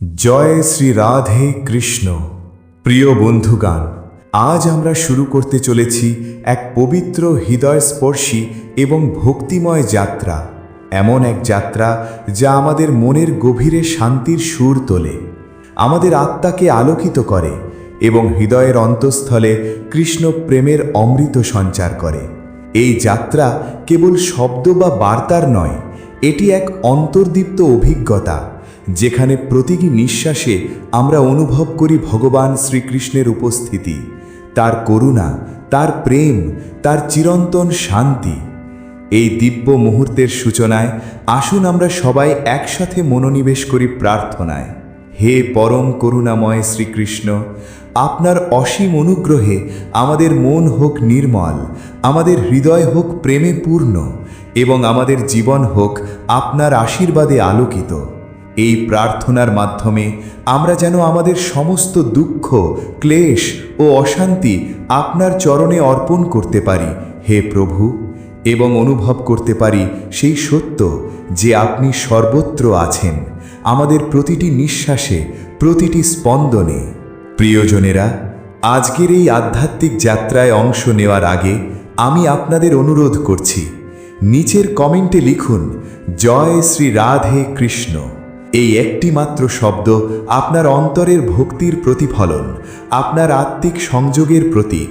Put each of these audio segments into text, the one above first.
জয় শ্রী রাধে কৃষ্ণ। প্রিয় বন্ধুগান আজ আমরা শুরু করতে চলেছি এক পবিত্র হৃদয়স্পর্শী এবং ভক্তিময় যাত্রা। এমন এক যাত্রা যা আমাদের মনের গভীরে শান্তির সুর তোলে, আমাদের আত্মাকে আলোকিত করে এবং হৃদয়ের অন্তঃস্থলে কৃষ্ণ প্রেমের অমৃত সঞ্চার করে। এই যাত্রা কেবল শব্দ বা বার্তার নয়, এটি এক অন্তর্দীপ্ত অভিজ্ঞতা। যেখানে প্রতিটি নিঃশ্বাসে আমরা অনুভব করি ভগবান শ্রীকৃষ্ণের উপস্থিতি, তার করুণা, তার প্রেম, তার চিরন্তন শান্তি। এই দিব্য মুহূর্তের সূচনায় আসুন আমরা সবাই একসাথে মনোনিবেশ করি প্রার্থনায়। হে পরম করুণাময় শ্রীকৃষ্ণ, আপনার অসীম অনুগ্রহে আমাদের মন হোক নির্মল, আমাদের হৃদয় হোক প্রেমে পূর্ণ এবং আমাদের জীবন হোক আপনার আশীর্বাদে আলোকিত। এই প্রার্থনার মাধ্যমে আমরা যেন আমাদের সমস্ত দুঃখ, ক্লেশ ও অশান্তি আপনার চরণে অর্পণ করতে পারি, হে প্রভু, এবং অনুভব করতে পারি সেই সত্য যে আপনি সর্বত্র আছেন, আমাদের প্রতিটি নিঃশ্বাসে, প্রতিটি স্পন্দনে। প্রিয়জনেরা, আজকের এই আধ্যাত্মিক যাত্রায় অংশ নেওয়ার আগে আমি আপনাদের অনুরোধ করছি, নিচের কমেন্টে লিখুন, জয় শ্রী রাধে কৃষ্ণ। এই একটি মাত্র শব্দ আপনার অন্তরের ভক্তির প্রতিফলন, আপনার আত্মিক সংযোগের প্রতীক।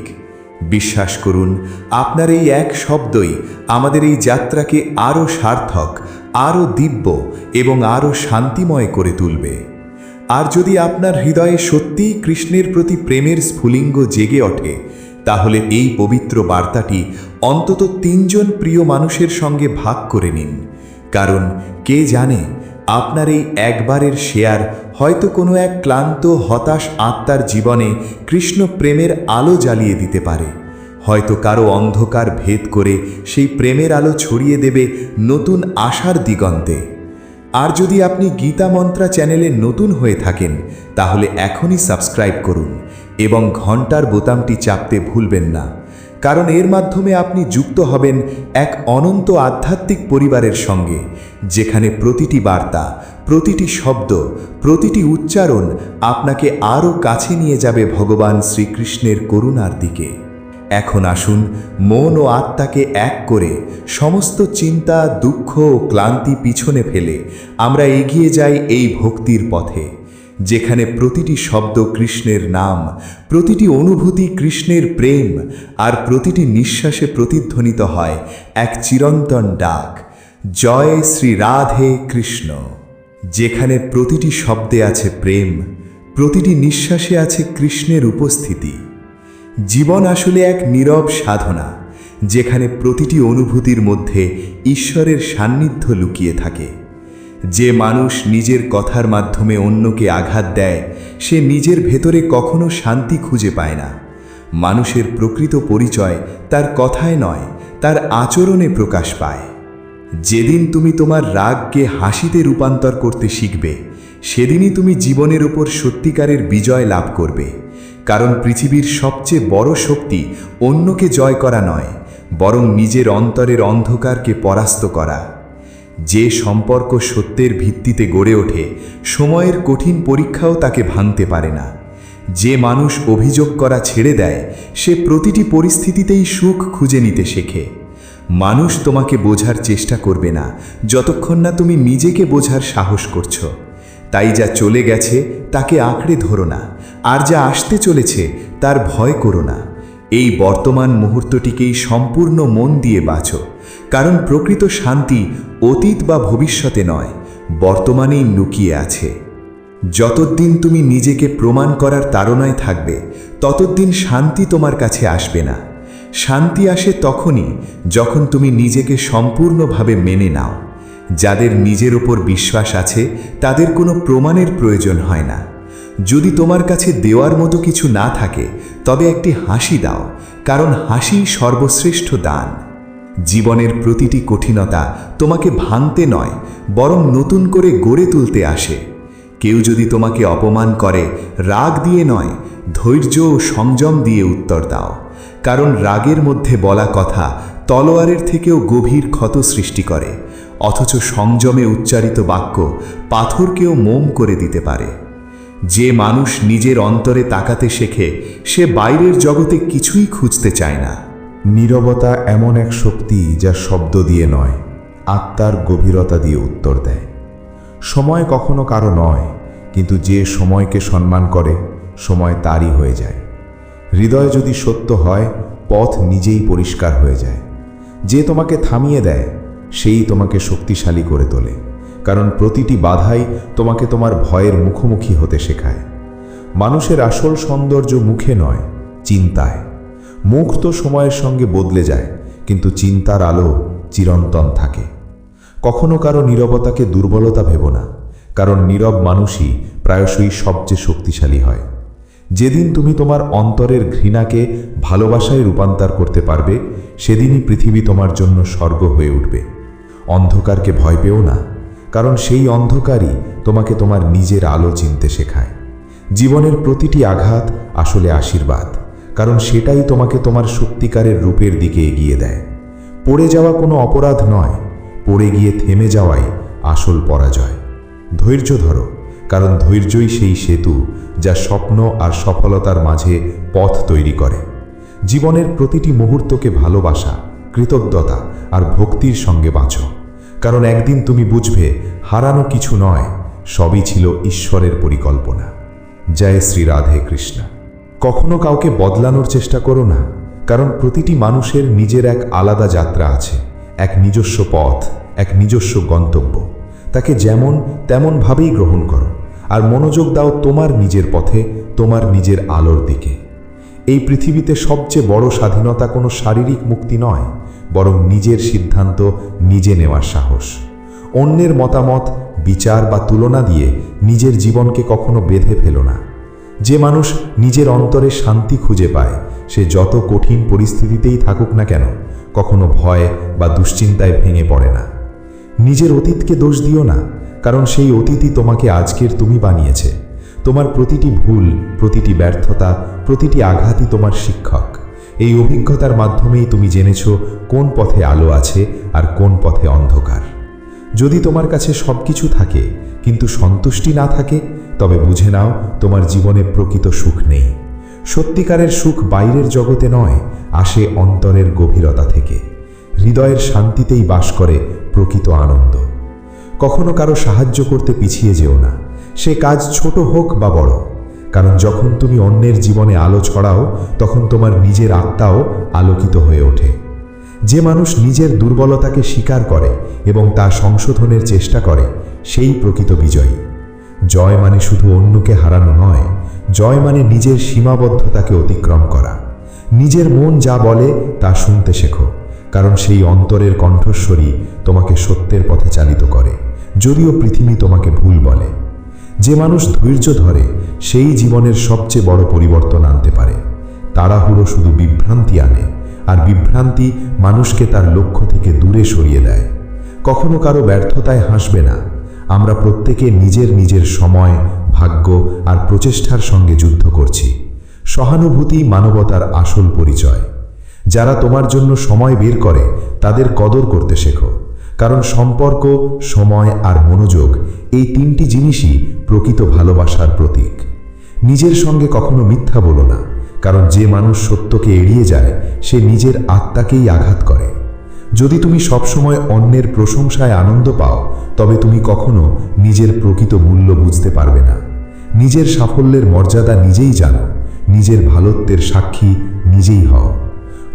বিশ্বাস করুন, আপনার এই এক শব্দই আমাদের এই যাত্রাকে আরও সার্থক, আরও দিব্য এবং আরও শান্তিময় করে তুলবে। আর যদি আপনার হৃদয়ে সত্যিই কৃষ্ণের প্রতি প্রেমের স্ফুলিঙ্গ জেগে ওঠে, তাহলে এই পবিত্র বার্তাটি অন্তত তিনজন প্রিয় মানুষের সঙ্গে ভাগ করে নিন। কারণ কে জানে আপনার এই একবারের শেয়ার হয়তো কোনো এক ক্লান্ত, হতাশ আত্মার জীবনে কৃষ্ণ প্রেমের আলো জ্বালিয়ে দিতে পারে। হয়তো কারও অন্ধকার ভেদ করে সেই প্রেমের আলো ছড়িয়ে দেবে নতুন আশার দিগন্তে। আর যদি আপনি গীতা মন্ত্রা চ্যানেলে নতুন হয়ে থাকেন, তাহলে এখনই সাবস্ক্রাইব করুন এবং ঘণ্টার বোতামটি চাপতে ভুলবেন না। কারণ এর মাধ্যমে আপনি যুক্ত হবেন এক অনন্ত আধ্যাত্মিক পরিবারের সঙ্গে, যেখানে প্রতিটি বার্তা, প্রতিটি শব্দ, প্রতিটি উচ্চারণ আপনাকে আরও কাছে নিয়ে যাবে ভগবান শ্রীকৃষ্ণের করুণার দিকে। এখন আসুন, মন ও আত্মাকে এক করে সমস্ত চিন্তা, দুঃখ ও ক্লান্তি পিছনে ফেলে আমরা এগিয়ে যাই এই ভক্তির পথে। যেখানে প্রতিটি শব্দ কৃষ্ণের নাম, প্রতিটি অনুভূতি কৃষ্ণের প্রেম, আর প্রতিটি নিঃশ্বাসে প্রতিধ্বনিত হয় এক চিরন্তন ডাক, জয় শ্রী রাধে কৃষ্ণ। যেখানে প্রতিটি শব্দে আছে প্রেম, প্রতিটি নিঃশ্বাসে আছে কৃষ্ণের উপস্থিতি। জীবন আসলে এক নীরব সাধনা, যেখানে প্রতিটি অনুভূতির মধ্যে ঈশ্বরের সান্নিধ্য লুকিয়ে থাকে। যে মানুষ নিজের কথার মাধ্যমে অন্যকে আঘাত দেয়, সে নিজের ভেতরে কখনো শান্তি খুঁজে পায় না। মানুষের প্রকৃত পরিচয় তার কথায় নয়, তার আচরণে প্রকাশ পায়। যেদিন তুমি তোমার রাগকে হাসিতে রূপান্তর করতে শিখবে, সেদিনই তুমি জীবনের উপর সত্যিকারের বিজয় লাভ করবে। কারণ পৃথিবীর সবচেয়ে বড় শক্তি অন্যকে জয় করা নয়, বরং নিজের অন্তরের অন্ধকারকে পরাস্ত করা। যে সম্পর্ক সত্যের ভিত্তিতে গড়ে ওঠে, সময়ের কঠিন পরীক্ষাও তাকে ভাঙতে পারে না। যে মানুষ অভিযোগ করা ছেড়ে দেয়, সে প্রতিটি পরিস্থিতিতেই সুখ খুঁজে নিতে শেখে। মানুষ তোমাকে বোঝার চেষ্টা করবে না, যতক্ষণ না তুমি নিজেকে বোঝার সাহস করছ। তাই যা চলে গেছে, তাকে আঁকড়ে ধরো না, আর যা আসতে চলেছে, তার ভয় করো না। এই বর্তমান মুহূর্তটিকেই সম্পূর্ণ মন দিয়ে বাঁচো। কারণ প্রকৃত শান্তি অতীত বা ভবিষ্যতে নয়, বর্তমানেই লুকিয়ে আছে। যতদিন তুমি নিজেকে প্রমাণ করার তাড়নায় থাকবে ততদিন শান্তি তোমার কাছে আসবে না। শান্তি আসে তখনই যখন তুমি নিজেকে সম্পূর্ণভাবে মেনে নাও। যাদের নিজের ওপর বিশ্বাস আছে, তাদের কোনো প্রমাণের প্রয়োজন হয় না। যদি তোমার কাছে দেওয়ার মতো কিছু না থাকে, তবে একটি হাসি দাও, কারণ হাসি সর্বশ্রেষ্ঠ দান। জীবনের প্রতিটি কঠিনতা তোমাকে ভাঙতে নয়, বরং নতুন করে গড়ে তুলতে আসে। কেউ যদি তোমাকে অপমান করে, রাগ দিয়ে নয়, ধৈর্য ও সংযম দিয়ে উত্তর দাও। কারণ রাগের মধ্যে বলা কথা তলোয়ারের থেকেও গভীর ক্ষত সৃষ্টি করে, অথচ সংযমে উচ্চারিত বাক্য পাথরকেও মোম করে দিতে পারে। যে মানুষ নিজের অন্তরে তাকাতে শেখে, সে বাইরের জগতে কিছুই খুঁজতে চায় না। নীরবতা এমন এক শক্তি যা শব্দ দিয়ে নয়, আত্মার গভীরতা দিয়ে উত্তর দেয়। সময় কখনো কারও নয়, কিন্তু যে সময়কে সম্মান করে, সময় তারই হয়ে যায়। হৃদয় যদি সত্য হয়, পথ নিজেই পরিষ্কার হয়ে যায়। যে তোমাকে থামিয়ে দেয়, সেই তোমাকে শক্তিশালী করে তোলে, কারণ প্রতিটি বাধাই তোমাকে তোমার ভয়ের মুখোমুখি হতে শেখায়। মানুষের আসল সৌন্দর্য মুখে নয়, চিন্তায়। মুখ তো সময়ের সঙ্গে বদলে যায়, কিন্তু চিন্তার আলো চিরন্তন থাকে। কখনো কারও নীরবতাকে দুর্বলতা ভেব না, কারণ নীরব মানুষই প্রায়শই সবচেয়ে শক্তিশালী হয়। যেদিন তুমি তোমার অন্তরের ঘৃণাকে ভালোবাসায় রূপান্তর করতে পারবে, সেদিনই পৃথিবী তোমার জন্য স্বর্গ হয়ে উঠবে। অন্ধকারকে ভয় পেও না, কারণ সেই অন্ধকারই তোমাকে তোমার নিজের আলো চিনতে শেখায়। জীবনের প্রতিটি আঘাত আসলে আশীর্বাদ। কারণ সেটাই তোমাকে তোমার সত্যিকারের রূপের দিকে এগিয়ে দেয়। পড়ে যাওয়া কোনো অপরাধ নয়, পড়ে গিয়ে থেমে যাওয়াই আসল পরাজয়। ধৈর্য ধরো, কারণ ধৈর্যই সেই সেতু যা স্বপ্ন আর সফলতার মাঝে পথ তৈরি করে। জীবনের প্রতিটি মুহূর্তকে ভালোবাসা, কৃতজ্ঞতা আর ভক্তির সঙ্গে বাঁচো। কারণ একদিন তুমি বুঝবে, হারানো কিছু নয়, সবই ছিল ঈশ্বরের পরিকল্পনা। জয় শ্রী রাধে কৃষ্ণ। কখনো কাউকে বদলানোর চেষ্টা করো না, কারণ প্রতিটি মানুষের নিজের এক আলাদা যাত্রা আছে, এক নিজস্ব পথ, এক নিজস্ব গন্তব্য। তাকে যেমন তেমনভাবেই গ্রহণ করো, আর মনোযোগ দাও তোমার নিজের পথে, তোমার নিজের আলোর দিকে। এই পৃথিবীতে সবচেয়ে বড় স্বাধীনতা কোনো শারীরিক মুক্তি নয়, বরং নিজের সিদ্ধান্ত, নিজে নেওয়ার সাহস। অন্যের মতামত, বিচার বা তুলনা দিয়ে নিজের জীবনকে কখনো বেঁধে ফেলো না। যে মানুষ নিজের অন্তরে শান্তি খুঁজে পায়, সে যত কঠিন পরিস্থিতিতেই থাকুক না কেন, কখনো ভয় বা দুশ্চিন্তায় ভেঙে পড়ে না। নিজের অতীতকে দোষ দিও না, কারণ সেই অতীতই তোমাকে আজকের তুমি বানিয়েছে। তোমার প্রতিটি ভুল, প্রতিটি ব্যর্থতা, প্রতিটি আঘাতই তোমার শিক্ষক। এই অভিজ্ঞতার মাধ্যমেই তুমি জেনেছ কোন পথে আলো আছে আর কোন পথে অন্ধকার। যদি তোমার কাছে সব কিছু থাকে, কিন্তু সন্তুষ্টি না থাকে তবে বুঝে নাও, তোমার জীবনে প্রকৃত সুখ নেই। সত্যিকারের সুখ বাইরের জগতে নয়, আসে অন্তরের গভীরতা থেকে। হৃদয়ের শান্তিতেই বাস করে প্রকৃত আনন্দ। কখনো কারও সাহায্য করতে পিছিয়ে যেও না। সে কাজ ছোট হোক বা বড়। কারণ যখন তুমি অন্যের জীবনে আলো ছড়াও, তখন তোমার নিজের আত্মাও আলোকিত হয়ে ওঠে। যে মানুষ নিজের দুর্বলতাকে স্বীকার করে এবং তা সংশোধনের চেষ্টা করে, সেই প্রকৃত বিজয়ী। জয় মানে শুধু অন্যকে হারানো নয়, জয় মানে নিজের সীমাবদ্ধতাকে অতিক্রম করা। নিজের মন যা বলে তা শুনতে শেখো, কারণ সেই অন্তরের কণ্ঠস্বরী তোমাকে সত্যের পথে চালিত করে, যদিও পৃথিবী তোমাকে ভুল বলে। যে মানুষ ধৈর্য ধরে, সেই জীবনের সবচেয়ে বড় পরিবর্তন আনতে পারে। তাড়াহুড়ো শুধু বিভ্রান্তি আনে, আর বিভ্রান্তি মানুষকে তার লক্ষ্য থেকে দূরে সরিয়ে দেয়। কখনো কারও ব্যর্থতায় হাসবে না আমরা প্রত্যেকে নিজের নিজের সময়, ভাগ্য আর প্রচেষ্টার সঙ্গে যুদ্ধ করছি। সহানুভূতি মানবতার আসল পরিচয়। যারা তোমার জন্য সময় বের করে, তাদের কদর করতে শেখো। কারণ সম্পর্ক, সময় আর মনোযোগ এই তিনটি জিনিসই প্রকৃত ভালোবাসার প্রতীক। নিজের সঙ্গে কখনো মিথ্যা বলো না, কারণ যে মানুষ সত্যকে এড়িয়ে যায়, সে নিজের আত্মাকেই আঘাত করে। যদি তুমি সবসময় অন্যের প্রশংসায় আনন্দ পাও, তবে তুমি কখনো নিজের প্রকৃত মূল্য বুঝতে পারবে না। নিজের সাফল্যের মর্যাদা নিজেই জানো, নিজের ভালোত্বের সাক্ষী নিজেই হও।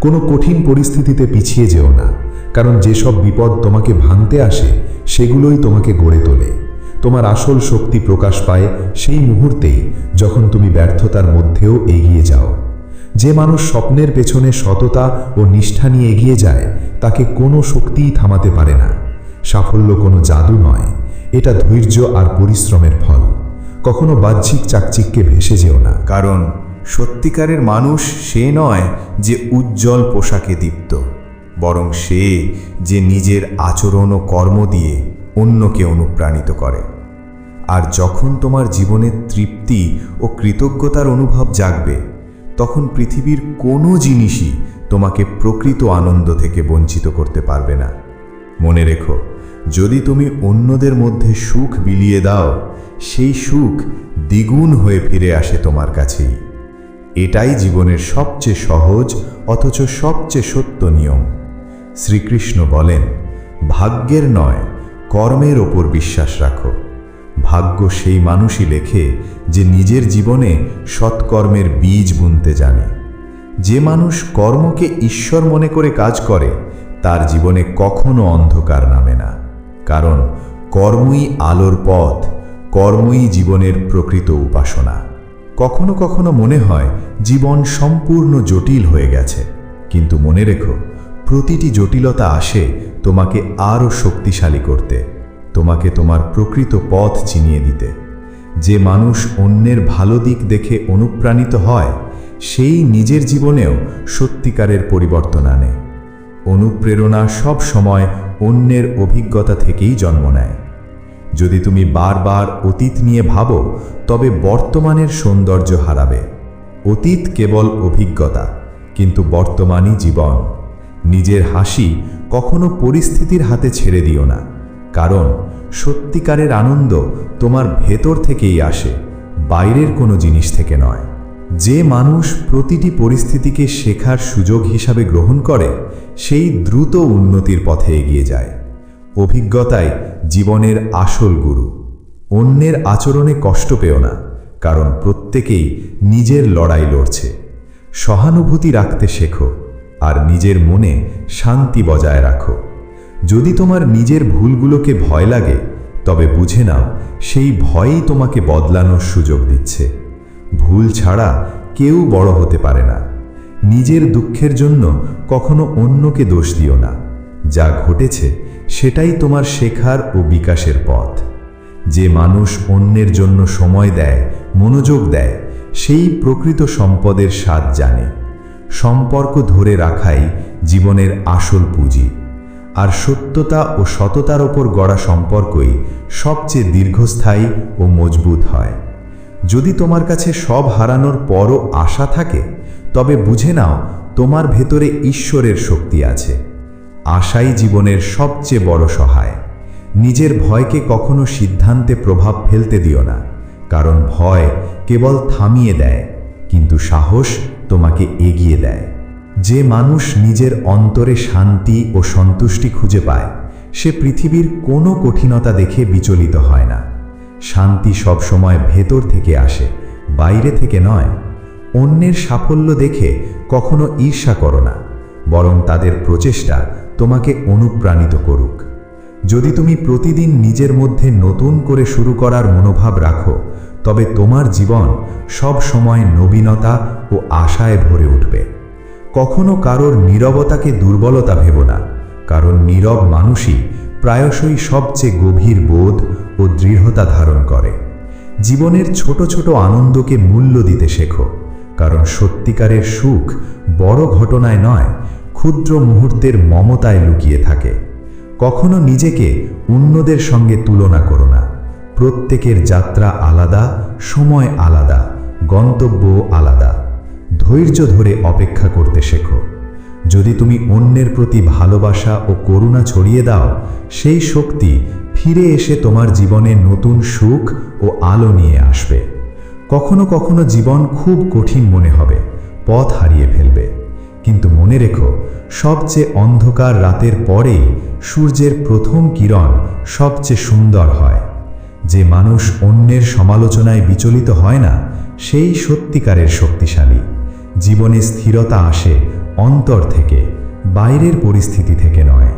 কোনো কঠিন পরিস্থিতিতে পিছিয়ে যেও না, কারণ যেসব বিপদ তোমাকে ভাঙতে আসে, সেগুলোই তোমাকে গড়ে তোলে। তোমার আসল শক্তি প্রকাশ পায় সেই মুহূর্তেই যখন তুমি ব্যর্থতার মধ্যেও এগিয়ে যাও। যে মানুষ স্বপ্নের পেছনে সততা ও নিষ্ঠা নিয়ে এগিয়ে যায়, তাকে কোনো শক্তিই থামাতে পারে না। সাফল্য কোনো জাদু নয়, এটা ধৈর্য আর পরিশ্রমের ফল। কখনো বাহ্যিক চাকচিক্যে ভেসে যেও না। কারণ, সত্যিকারের মানুষ সে নয় যে উজ্জ্বল পোশাকে দীপ্ত, বরং সে যে নিজের আচরণ ও কর্ম দিয়ে অন্যকে অনুপ্রাণিত করে। আর যখন তোমার জীবনে তৃপ্তি ও কৃতজ্ঞতার অনুভব জাগবে তখন পৃথিবীর কোনো জিনিসই তোমাকে প্রকৃত আনন্দ থেকে বঞ্চিত করতে পারবে না। মনে রেখো, যদি তুমি অন্যদের মধ্যে সুখ বিলিয়ে দাও, সেই সুখ দ্বিগুণ হয়ে ফিরে আসে তোমার কাছেই। এটাই জীবনের সবচেয়ে সহজ অথচ সবচেয়ে সত্য নিয়ম। শ্রীকৃষ্ণ বলেন, ভাগ্যের নয়, কর্মের ওপর বিশ্বাস রাখো। ভাগ্য সেই মানুষই লেখে যে নিজের জীবনে সৎকর্মের বীজ বুনতে জানে। যে মানুষ কর্মকে ঈশ্বর মনে করে কাজ করে, তার জীবনে কখনো অন্ধকার নামে না। কারণ কর্মই আলোর পথ, কর্মই জীবনের প্রকৃত উপাসনা। কখনো কখনো মনে হয় জীবন সম্পূর্ণ জটিল হয়ে গেছে। কিন্তু মনে রেখো, প্রতিটি জটিলতা আসে তোমাকে আরও শক্তিশালী করতে। তোমাকে তোমার প্রকৃত পথ চিনিয়ে দিতে। যে মানুষ অন্যের ভালো দিক দেখে অনুপ্রাণিত হয়, সেই নিজের জীবনেও সত্যিকারের পরিবর্তন আনে। অনুপ্রেরণা সব সময় অন্যের অভিজ্ঞতা থেকেই জন্ম নেয়। যদি তুমি বারবার অতীত নিয়ে ভাবো, তবে বর্তমানের সৌন্দর্য হারাবে। অতীত কেবল অভিজ্ঞতা, কিন্তু বর্তমানই জীবন। নিজের হাসি কখনো পরিস্থিতির হাতে ছেড়ে দিও না। কারণ সত্যিকারের আনন্দ তোমার ভেতর থেকেই আসে, বাইরের কোনো জিনিস থেকে নয়। যে মানুষ প্রতিটি পরিস্থিতিকে শেখার সুযোগ হিসাবে গ্রহণ করে, সেই দ্রুত উন্নতির পথে এগিয়ে যায়। অভিজ্ঞতাই জীবনের আসল গুরু। অন্যের আচরণে কষ্ট পেও না, কারণ প্রত্যেকেই নিজের লড়াই লড়ছে। সহানুভূতি রাখতে শেখো, আর নিজের মনে শান্তি বজায় রাখো। যদি তোমার নিজের ভুলগুলোকে ভয় লাগে, তবে বুঝে নাও, সেই ভয়ই তোমাকে বদলানোর সুযোগ দিচ্ছে। ভুল ছাড়া কেউ বড় হতে পারে না। নিজের দুঃখের জন্য কখনো অন্যকে দোষ দিও না। যা ঘটেছে, সেটাই তোমার শেখার ও বিকাশের পথ। যে মানুষ অন্যের জন্য সময় দেয়, মনোযোগ দেয়, সেই প্রকৃত সম্পদের স্বাদ জানে। সম্পর্ক ধরে রাখাই জীবনের আসল পুঁজি। আর সত্যতা ও সততার ওপর গড়া সম্পর্কই সবচেয়ে দীর্ঘস্থায়ী ও মজবুত হয়। যদি তোমার কাছে সব হারানোর পরও আশা থাকে, তবে বুঝে নাও তোমার ভেতরে ঈশ্বরের শক্তি আছে। আশাই জীবনের সবচেয়ে বড় সহায়। নিজের ভয়কে কখনো সিদ্ধান্তে প্রভাব ফেলতে দিও না, কারণ ভয় কেবল থামিয়ে দেয়, কিন্তু সাহস তোমাকে এগিয়ে দেয়। যে মানুষ নিজের অন্তরে শান্তি ও সন্তুষ্টি খুঁজে পায়, সে পৃথিবীর কোনো কঠিনতা দেখে বিচলিত হয় না। শান্তি সবসময় ভেতর থেকে আসে, বাইরে থেকে নয়। অন্যের সাফল্য দেখে কখনো ঈর্ষা করো না, বরং তাদের প্রচেষ্টা তোমাকে অনুপ্রাণিত করুক। যদি তুমি প্রতিদিন নিজের মধ্যে নতুন করে শুরু করার মনোভাব রাখো, তবে তোমার জীবন সব সময় নবীনতা ও আশায় ভরে উঠবে। কখনো কারোর নীরবতাকে দুর্বলতা ভেব না, কারণ নীরব মানুষই প্রায়শই সবচেয়ে গভীর বোধ ও দৃঢ়তা ধারণ করে। জীবনের ছোট ছোট আনন্দকে মূল্য দিতে শেখো, কারণ সত্যিকারের সুখ বড় ঘটনায় নয়, ক্ষুদ্র মুহূর্তের মমতায় লুকিয়ে থাকে। কখনো নিজেকে অন্যদের সঙ্গে তুলনা করো না, প্রত্যেকের যাত্রা আলাদা, সময় আলাদা গন্তব্য আলাদা। ধৈর্য ধরে অপেক্ষা করতে শেখো। যদি তুমি অন্যের প্রতি ভালোবাসা ও করুণা ছড়িয়ে দাও, সেই শক্তি ফিরে এসে তোমার জীবনে নতুন সুখ ও আলো নিয়ে আসবে। কখনো কখনো জীবন খুব কঠিন মনে হবে, পথ হারিয়ে ফেলবে। কিন্তু মনে রেখো, সবচেয়ে অন্ধকার রাতের পরেই সূর্যের প্রথম কিরণ সবচেয়ে সুন্দর হয়। যে মানুষ অন্যের সমালোচনায় বিচলিত হয় না, সেই সত্যিকারের শক্তিশালী। জীবনে স্থিরতা আসে অন্তর থেকে, বাইরের পরিস্থিতি থেকে নয়।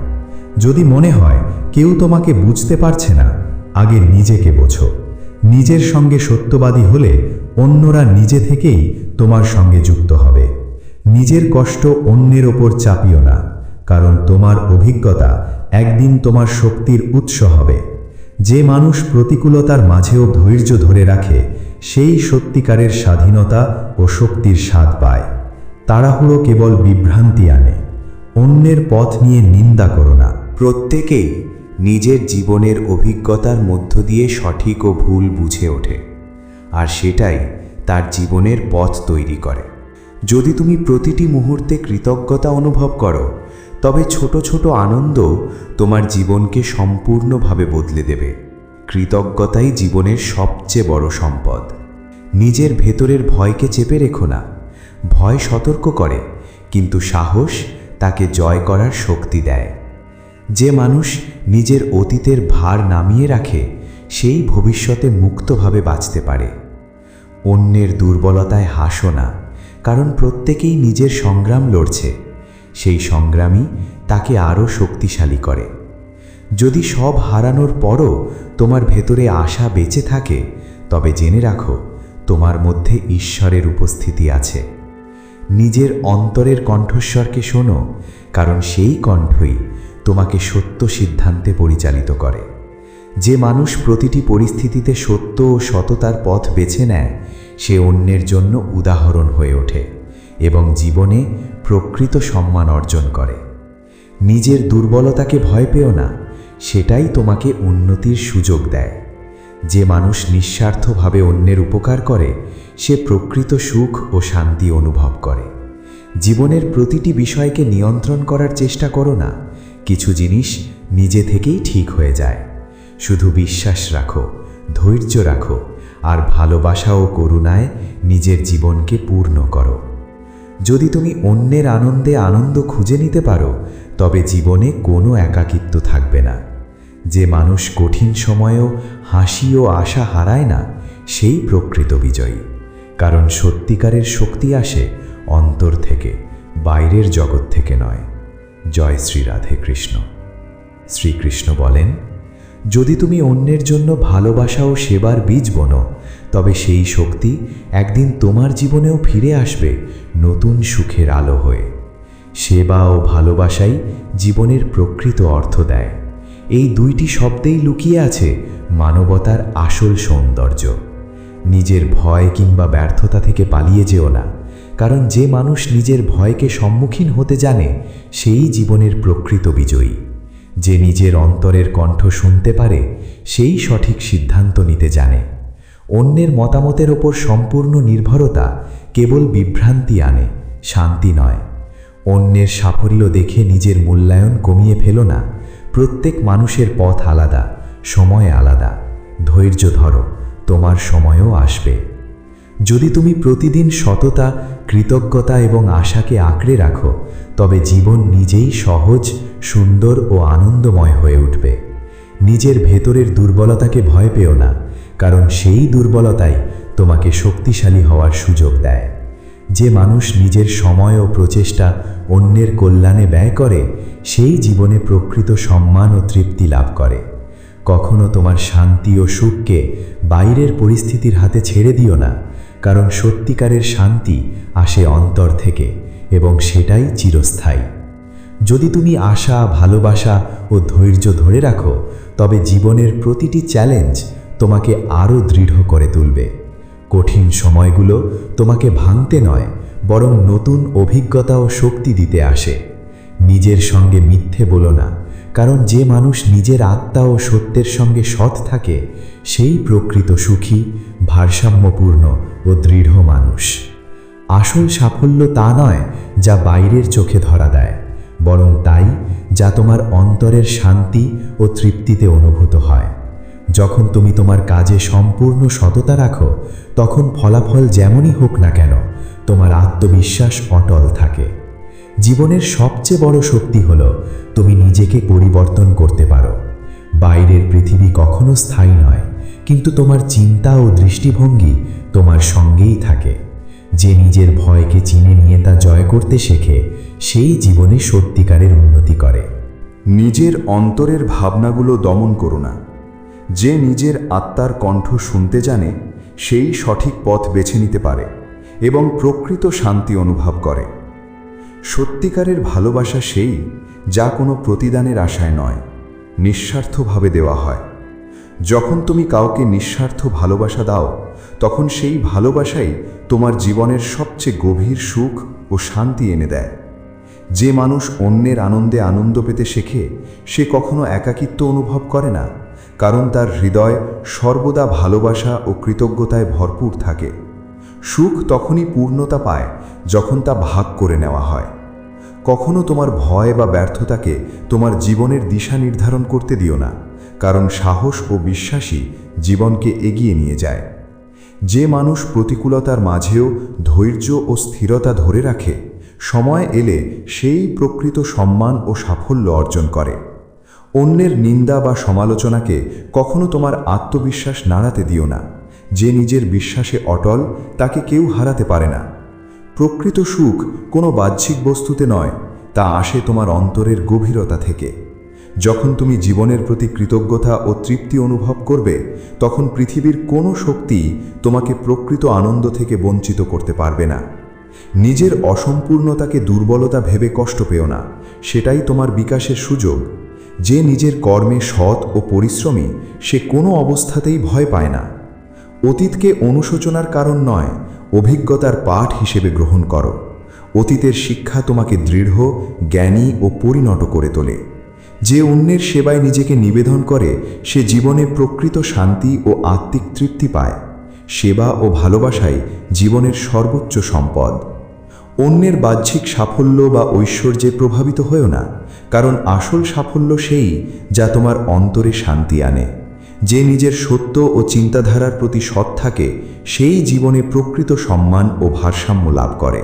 যদি মনে হয় কেউ তোমাকে বুঝতে পারছে না, আগে নিজেকে বোঝো। নিজের সঙ্গে সত্যবাদী হলে অন্যরা নিজে থেকেই তোমার সঙ্গে যুক্ত হবে। নিজের কষ্ট অন্যের ওপর চাপিও না, কারণ তোমার অভিজ্ঞতা একদিন তোমার শক্তির উৎস হবে। যে মানুষ প্রতিকূলতার মাঝেও ধৈর্য ধরে রাখে, সেই সত্যিকারের স্বাধীনতা ও শক্তির স্বাদ পায়। তাড়াহুড়ো কেবল বিভ্রান্তি আনে, অন্যের পথ নিয়ে নিন্দা করো না। প্রত্যেকেই নিজের জীবনের অভিজ্ঞতার মধ্য দিয়ে সঠিক ও ভুল বুঝে ওঠে, আর সেটাই তার জীবনের পথ তৈরি করে। যদি তুমি প্রতিটি মুহূর্তে কৃতজ্ঞতা অনুভব করো তবে ছোট ছোট আনন্দ তোমার জীবনকে সম্পূর্ণভাবে বদলে দেবে। কৃতজ্ঞতাই জীবনের সবচেয়ে বড় সম্পদ। নিজের ভেতরের ভয়কে চেপে রেখো না। ভয় সতর্ক করে, কিন্তু সাহস তাকে জয় করার শক্তি দেয়। যে মানুষ নিজের অতীতের ভার নামিয়ে রাখে, সেই ভবিষ্যতে মুক্তভাবে বাঁচতে পারে। অন্যের দুর্বলতায় হাসো না, কারণ প্রত্যেকেই নিজের সংগ্রাম লড়ছে। সেই সংগ্রামই তাকে আরও শক্তিশালী করে। যদি সব হারানোর পরও তোমার ভেতরে আশা বেঁচে থাকে, তবে জেনে রাখো, তোমার মধ্যে ঈশ্বরের উপস্থিতি আছে। নিজের অন্তরের কণ্ঠস্বরকে শোনো, কারণ সেই কণ্ঠই তোমাকে সত্য সিদ্ধান্তে পরিচালিত করে। যে মানুষ প্রতিটি পরিস্থিতিতে সত্য ও সততার পথ বেছে নেয়, সে অন্যের জন্য উদাহরণ হয়ে ওঠে। এবং জীবনে প্রকৃত সম্মান অর্জন করে। নিজের দুর্বলতাকে ভয় পেও না, সেটাই তোমাকে উন্নতির সুযোগ দেয়। যে মানুষ নিঃস্বার্থভাবে অন্যের উপকার করে, সে প্রকৃত সুখ ও শান্তি অনুভব করে। জীবনের প্রতিটি বিষয়কে নিয়ন্ত্রণ করার চেষ্টা করো না, কিছু জিনিস নিজে থেকেই ঠিক হয়ে যায়। শুধু বিশ্বাস রাখো, ধৈর্য রাখো, আর ভালোবাসা ও করুণায় নিজের জীবনকে পূর্ণ করো। যদি তুমি অন্যের আনন্দে আনন্দ খুঁজে নিতে পারো, তবে জীবনে কোনো একাকিত্ব থাকবে না। যে মানুষ কঠিন সময়েও হাসি ও আশা হারায় না, সেই প্রকৃত বিজয়ী। কারণ সত্যিকারের শক্তি আসে অন্তর থেকে, বাইরের জগৎ থেকে নয়। জয় শ্রী রাধে কৃষ্ণ। শ্রীকৃষ্ণ বলেন যদি তুমি অন্যের জন্য ভালোবাসা ও সেবার বীজ বোনো, তবে সেই শক্তি একদিন তোমার জীবনেও ফিরে আসবে নতুন সুখের আলো হয়ে। সেবা ও ভালোবাসাই জীবনের প্রকৃত অর্থ দেয়। এই দুইটি শব্দেই লুকিয়ে আছে মানবতার আসল সৌন্দর্য। নিজের ভয় কিংবা ব্যর্থতা থেকে পালিয়ে যেও না, কারণ যে মানুষ নিজের ভয়কে সম্মুখীন হতে জানে, সেই জীবনের প্রকৃত বিজয়ী। যে নিজের অন্তরের কণ্ঠ শুনতে পারে, সেই সঠিক সিদ্ধান্ত নিতে জানে। অন্যের মতামতের ওপর সম্পূর্ণ নির্ভরতা কেবল বিভ্রান্তি আনে, শান্তি নয়। অন্যের সাফল্য দেখে নিজের মূল্যায়ন কমিয়ে ফেলো না। প্রত্যেক মানুষের পথ আলাদা, সময় আলাদা। ধৈর্য ধরো, তোমার সময়ও আসবে। যদি তুমি প্রতিদিন সততা, কৃতজ্ঞতা এবং আশাকে আঁকড়ে রাখো, তবে জীবন নিজেই সহজ সুন্দর ও আনন্দময় হয়ে উঠবে। নিজের ভেতরের দুর্বলতাকে ভয় পেও না, কারণ সেই দুর্বলতাই তোমাকে শক্তিশালী হওয়ার সুযোগ দেয়। যে মানুষ নিজের সময় ও প্রচেষ্টা অন্যের কল্যাণে ব্যয় করে, সেই জীবনে প্রকৃত সম্মান ও তৃপ্তি লাভ করে। কখনো তোমার শান্তি ও সুখকে বাইরের পরিস্থিতির হাতে ছেড়ে দিও না, কারণ সত্যিকারের শান্তি আসে অন্তর থেকে এবং সেটাই চিরস্থায়ী। যদি তুমি আশা, ভালোবাসা ও ধৈর্য ধরে রাখো, তবে জীবনের প্রতিটি চ্যালেঞ্জ তোমাকে আরও দৃঢ় করে তুলবে। কঠিন সময়গুলো তোমাকে ভাঙতে নয়, বরং নতুন অভিজ্ঞতা ও শক্তি দিতে আসে। নিজের সঙ্গে মিথ্যে বলো না, কারণ যে মানুষ নিজের আত্মা ও সত্যের সঙ্গে সৎ থাকে, সেই প্রকৃত সুখী, ভারসাম্যপূর্ণ ও দৃঢ় মানুষ। আসল সাফল্য তা নয়, যা বাইরের চোখে ধরা দেয়। বরং তাই যা তোমার অন্তরের শান্তি ও তৃপ্তিতে অনুভূত হয়। যখন তুমি তোমার কাজে সম্পূর্ণ সততা রাখো, তখন ফলাফল যেমনই হোক না কেন, তোমার আত্মবিশ্বাস অটল থাকে। জীবনের সবচেয়ে বড় শক্তি হল তুমি নিজেকে পরিবর্তন করতে পারো। বাইরের পৃথিবী কখনো স্থায়ী নয়, কিন্তু তোমার চিন্তা ও দৃষ্টিভঙ্গি তোমার সঙ্গেই থাকে। যে নিজের ভয়কে চিনে নিয়ে তা জয় করতে শেখে, সেই জীবনে সত্যিকারের উন্নতি করে। নিজের অন্তরের ভাবনাগুলো দমন করো না। যে নিজের আত্মার কণ্ঠ শুনতে জানে, সেই সঠিক পথ বেছে নিতে পারে এবং প্রকৃত শান্তি অনুভব করে। সত্যিকারের ভালোবাসা সেই যা কোনো প্রতিদানের আশায় নয়, নিঃস্বার্থভাবে দেওয়া হয়। যখন তুমি কাউকে নিঃস্বার্থ ভালোবাসা দাও তখন সেই ভালোবাসাই তোমার জীবনের সবচেয়ে গভীর সুখ ও শান্তি এনে দেয়। যে মানুষ অন্যের আনন্দে আনন্দ পেতে শেখে, সে কখনো একাকিত্ব অনুভব করে না, কারণ তার হৃদয় সর্বদা ভালোবাসা ও কৃতজ্ঞতায় ভরপুর থাকে। সুখ তখনই পূর্ণতা পায় যখন তা ভাগ করে নেওয়া হয়। কখনো তোমার ভয় বা ব্যর্থতাকে তোমার জীবনের দিশা নির্ধারণ করতে দিও না, কারণ সাহস ও বিশ্বাসী জীবনকে এগিয়ে নিয়ে যায়। যে মানুষ প্রতিকূলতার মাঝেও ধৈর্য ও স্থিরতা ধরে রাখে, সময় এলে সেই প্রকৃত সম্মান ও সাফল্য অর্জন করে। অন্যের নিন্দা বা সমালোচনাকে কখনো তোমার আত্মবিশ্বাস নাড়াতে দিও না। যে নিজের বিশ্বাসে অটল, তাকে কেউ হারাতে পারে না। প্রকৃত সুখ কোনো বাহ্যিক বস্তুতে নয়, তা আসে তোমার অন্তরের গভীরতা থেকে। যখন তুমি জীবনের প্রতি কৃতজ্ঞতা ও তৃপ্তি অনুভব করবে, তখন পৃথিবীর কোনো শক্তি তোমাকে প্রকৃত আনন্দ থেকে বঞ্চিত করতে পারবে না। নিজের অসম্পূর্ণতাকে দুর্বলতা ভেবে কষ্ট পেও না, সেটাই তোমার বিকাশের সুযোগ। যে নিজের কর্মে সৎ ও পরিশ্রমী, সে কোনো অবস্থাতেই ভয় পায় না। অতীতকে অনুশোচনার কারণ নয়, অভিজ্ঞতার পাঠ হিসেবে গ্রহণ করো। অতীতের শিক্ষা তোমাকে দৃঢ়, জ্ঞানী ও পরিণত করে তোলে। যে অন্যের সেবায় নিজেকে নিবেদন করে, সে জীবনে প্রকৃত শান্তি ও আত্মিক তৃপ্তি পায়। সেবা ও ভালোবাসাই জীবনের সর্বোচ্চ সম্পদ। অন্যের বাহ্যিক সাফল্য বা ঐশ্বর্যে প্রভাবিত হয়েও না, কারণ আসল সাফল্য সেই যা তোমার অন্তরে শান্তি আনে। যে নিজের সত্য ও চিন্তাধারার প্রতি সৎ থাকে, সেই জীবনে প্রকৃত সম্মান ও ভারসাম্য লাভ করে।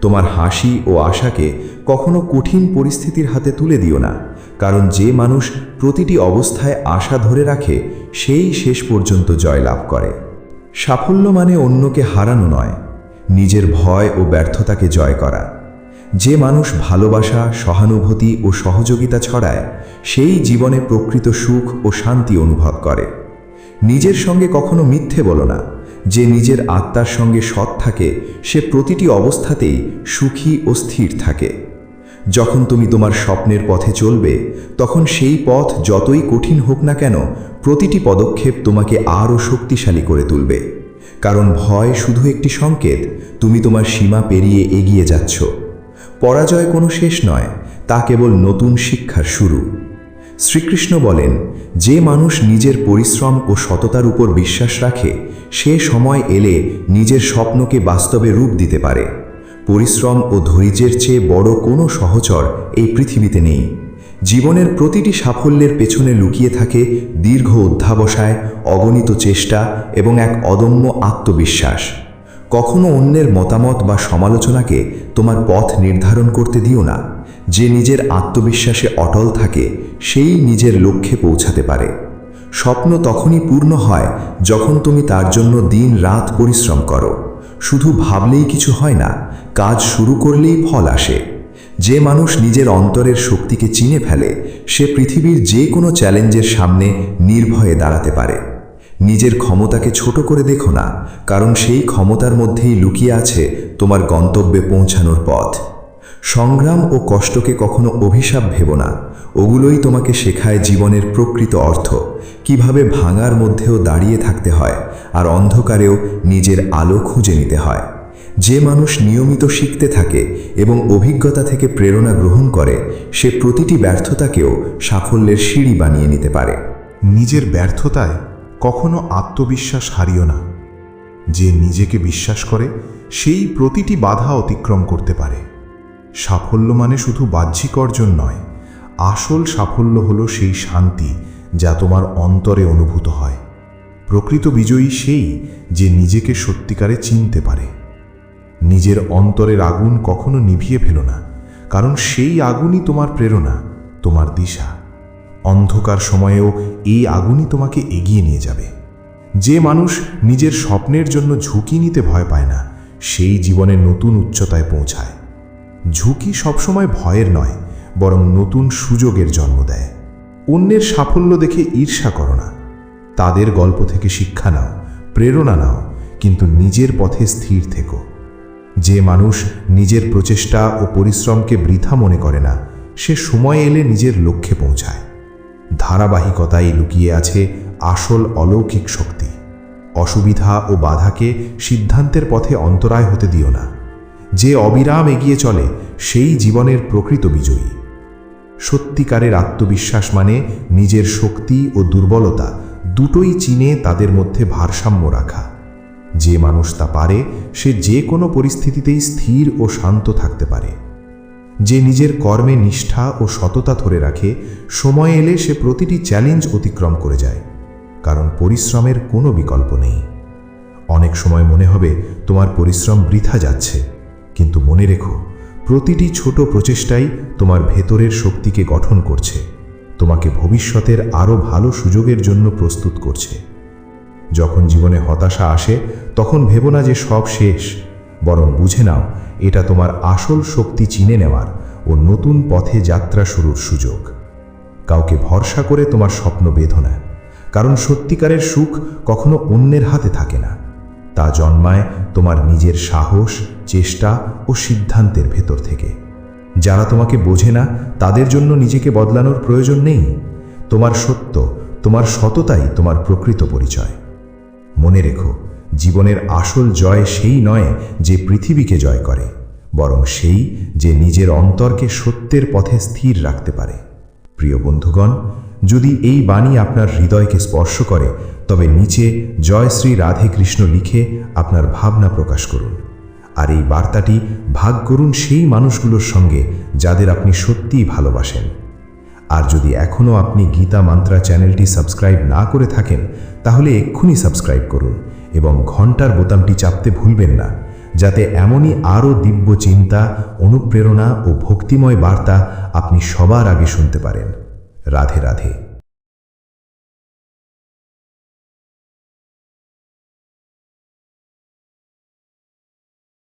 তোমার হাসি ও আশাকে কখনো কঠিন পরিস্থিতির হাতে তুলে দিও না। কারণ যে মানুষ প্রতিটি অবস্থায় আশা ধরে রাখে, সেই শেষ পর্যন্ত জয়লাভ করে। সাফল্য মানে অন্যকে হারানো নয়, নিজের ভয় ও ব্যর্থতাকে জয় করা। যে মানুষ ভালোবাসা, সহানুভূতি ও সহযোগিতা ছড়ায়, সেই জীবনে প্রকৃত সুখ ও শান্তি অনুভব করে। নিজের সঙ্গে কখনো মিথ্যে বলো না, যে নিজের আত্মার সঙ্গে সৎ থাকে, সে প্রতিটি অবস্থাতেই সুখী ও স্থির থাকে। যখন তুমি তোমার স্বপ্নের পথে চলবে, তখন সেই পথ যতই কঠিন হোক না কেন, প্রতিটি পদক্ষেপ তোমাকে আরও শক্তিশালী করে তুলবে। কারণ ভয় শুধু একটি সংকেত, তুমি তোমার সীমা পেরিয়ে এগিয়ে যাচ্ছ। পরাজয় কোনো শেষ নয়, তা কেবল নতুন শিক্ষার শুরু। শ্রীকৃষ্ণ বলেন, যে মানুষ নিজের পরিশ্রম ও সততার উপর বিশ্বাস রাখে, সে সময় এলে নিজের স্বপ্নকে বাস্তবে রূপ দিতে পারে। পরিশ্রম ও ধৈর্যের চেয়ে বড় কোনো সহচর এই পৃথিবীতে নেই। জীবনের প্রতিটি সাফল্যের পেছনে লুকিয়ে থাকে দীর্ঘ অধ্যাবসায়, অগণিত চেষ্টা এবং এক অদম্য আত্মবিশ্বাস। কখনো অন্যের মতামত বা সমালোচনাকে তোমার পথ নির্ধারণ করতে দিও না। যে নিজের আত্মবিশ্বাসে অটল থাকে, সেই নিজের লক্ষ্যে পৌঁছাতে পারে। স্বপ্ন তখনই পূর্ণ হয় যখন তুমি তার জন্য দিন রাত পরিশ্রম করো। শুধু ভাবলেই কিছু হয় না কাজ শুরু করলেই ফল আসে। যে মানুষ নিজের অন্তরের শক্তিকে চিনে ফেলে, সে পৃথিবীর যে কোনো চ্যালেঞ্জের সামনে নির্ভয়ে দাঁড়াতে পারে। নিজের ক্ষমতাকে ছোট করে দেখো না, কারণ সেই ক্ষমতার মধ্যেই লুকিয়ে আছে তোমার গন্তব্যে পৌঁছানোর পথ। সংগ্রাম ও কষ্টকে কখনো অভিশাপ ভেবো না, ওগুলোই তোমাকে শেখায় জীবনের প্রকৃত অর্থ, কীভাবে ভাঙার মধ্যেও দাঁড়িয়ে থাকতে হয় আর অন্ধকারেও নিজের আলো খুঁজে নিতে হয়। যে মানুষ নিয়মিত শিখতে থাকে এবং অভিজ্ঞতা থেকে প্রেরণা গ্রহণ করে, সে প্রতিটি ব্যর্থতাকেও সাফল্যের সিঁড়ি বানিয়ে নিতে পারে। নিজের ব্যর্থতায় কখনো আত্মবিশ্বাস হারিও না। যে নিজেকে বিশ্বাস করে, সেই প্রতিটি বাধা অতিক্রম করতে পারে। সাফল্য মানে শুধু বাহ্যিক অর্জন নয়, আসল সাফল্য হলো সেই শান্তি যা তোমার অন্তরে অনুভূত হয়। প্রকৃত বিজয়ী সেই যে নিজেকে সত্যিকারে চিনতে পারে। নিজের অন্তরের আগুন কখনো নিভিয়ে ফেলো না, কারণ সেই আগুনই তোমার প্রেরণা, তোমার দিশা। অন্ধকার সময়েও এই আগুনই তোমাকে এগিয়ে নিয়ে যাবে। যে মানুষ নিজের স্বপ্নের জন্য ঝুঁকি নিতে ভয় পায় না, সেই জীবনে নতুন উচ্চতায় পৌঁছায়। ঝুঁকি সবসময় ভয়ের নয়, বরং নতুন সুযোগের জন্ম দেয়। অন্যের সাফল্য দেখে ঈর্ষা করো না। তাদের গল্প থেকে শিক্ষা নাও, প্রেরণা নাও, কিন্তু নিজের পথে স্থির থেকো। যে মানুষ নিজের প্রচেষ্টা ও পরিশ্রমকে বৃথা মনে করে না, সে সময় এলে নিজের লক্ষ্যে পৌঁছায়। ধারাবাহিকতায় লুকিয়ে আছে আসল অলৌকিক শক্তি। অসুবিধা ও বাধাকে সিদ্ধান্তের পথে অন্তরায় হতে দিও না। যে অবিরাম এগিয়ে চলে, সেই জীবনের প্রকৃত বিজয়ী। সত্যিকারের আত্মবিশ্বাস মানে নিজের শক্তি ও দুর্বলতা দুটোই চিনে তাদের মধ্যে ভারসাম্য রাখা। যে মানুষ তা পারে, সে যে কোনো পরিস্থিতিতেই স্থির ও শান্ত থাকতে পারে। যে নিজের কর্মে নিষ্ঠা ও সততা ধরে রাখে, সময় এলে সে প্রতিটি চ্যালেঞ্জ অতিক্রম করে যায়, কারণ পরিশ্রমের কোনো বিকল্প নেই। অনেক সময় মনে হবে, তোমার পরিশ্রম বৃথা যাচ্ছে, কিন্তু মনে রেখো, প্রতিটি ছোট প্রচেষ্টাই তোমার ভেতরের শক্তিকে গঠন করছে, তোমাকে ভবিষ্যতের আরও ভালো সুযোগের জন্য প্রস্তুত করছে। যখন জীবনে হতাশা আসে, তখন ভেবো না যে সব শেষ। বরং বুঝে নাও, এটা তোমার আসল শক্তি চিনে নেওয়ার ও নতুন পথে যাত্রা শুরুর সুযোগ। কাউকে ভরসা করে তোমার স্বপ্ন বেঁধো না কারণ সত্যিকারের সুখ কখনো অন্যের হাতে থাকে না। তা জন্মায় তোমার নিজের সাহস, চেষ্টা ও সিদ্ধান্তের ভেতর থেকে। যারা তোমাকে বোঝে না, তাদের জন্য নিজেকে বদলানোর প্রয়োজন নেই। তোমার সত্য, তোমার সততাই তোমার প্রকৃত পরিচয়। মনে রেখো, জীবনের আসল জয় সেই নয় যে পৃথিবীকে জয় করে, বরং সেই যে নিজের অন্তরকে সত্যের পথে স্থির রাখতে পারে। প্রিয় বন্ধুগণ, যদি এই বাণী আপনার হৃদয়কে স্পর্শ করে, তবে নিচে জয় শ্রী রাধে কৃষ্ণ লিখে আপনার ভাবনা প্রকাশ করুন। আর এই বার্তাটি ভাগ করুন সেই মানুষগুলোর সঙ্গে যাদের আপনি সত্যিই ভালোবাসেন। আর যদি এখনও আপনি গীতা মান্ত্রা চ্যানেলটি সাবস্ক্রাইব না করে থাকেন, তাহলে এক্ষুনি সাবস্ক্রাইব করুন এবং ঘণ্টার বোতামটি চাপতে ভুলবেন না, যাতে এমনই আরও দিব্য চিন্তা, অনুপ্রেরণা ও ভক্তিময় বার্তা আপনি সবার আগে শুনতে পারেন। রাধে রাধে।